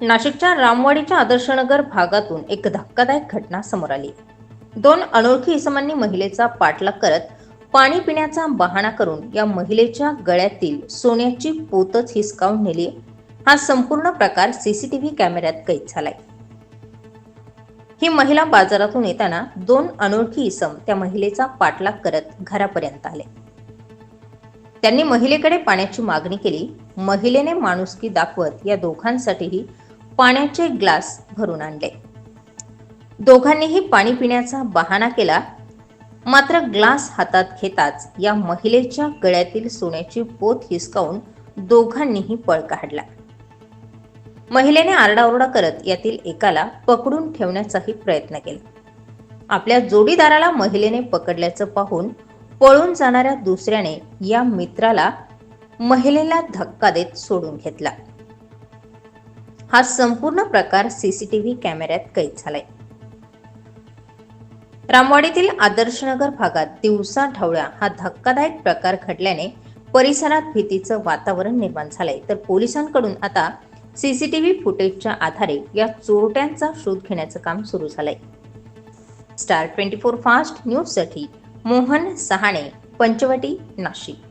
नाशिकच्या रामवाडीच्या आदर्शनगर भागातून एक धक्कादायक घटना समोर आली. दोन अनोळखी इसमांनी महिलेचा पाठलाग करत पाणी पिण्याचा बहाणा करून या महिलेच्या गळ्यातील सोन्याची पोतच हिसकावून नेली. हा संपूर्ण प्रकार सीसीटीव्ही कॅमेऱ्यात कैद झालाय. ही महिला बाजारातून येताना दोन अनोळखी इसम त्या महिलेचा पाठलाग करत घरापर्यंत आले. त्यांनी महिलेकडे पाण्याची मागणी केली. महिलेने माणुसकी दाखवत या दोघांसाठीही पाण्याचे ग्लास भरून आणले. दोघांनीही पाणी पिण्याचा बहाणा केला. मात्र ग्लास हातात घेताच या महिलेच्या गळ्यातील सोन्याची पोत हिसकावून दोघांनीही पळ काढला. महिलेने आरडाओरडा करत यातील एकाला पकडून ठेवण्याचाही प्रयत्न केला. आपल्या जोडीदाराला महिलेने पकडल्याचं पाहून पळून जाणाऱ्या दुसऱ्याने या मित्राला महिलेला धक्का देत सोडून घेतला. हा संपूर्ण प्रकार सीसीटीव्ही कॅमेऱ्यात कैद झालाय. रामवाडीतील आदर्शनगर भागात दिवसा ढवळ्या हा धक्कादायक प्रकार घडल्याने परिसरात भीतीचं वातावरण निर्माण झालंय. तर पोलिसांकडून आता सीसीटीव्ही फुटेजच्या आधारे या चोरट्यांचा शोध घेण्याचं काम सुरू झालंय. स्टार ट्वेंटी फोर फास्ट न्यूजसाठी मोहन सहाणे पंचवटी नाशिक.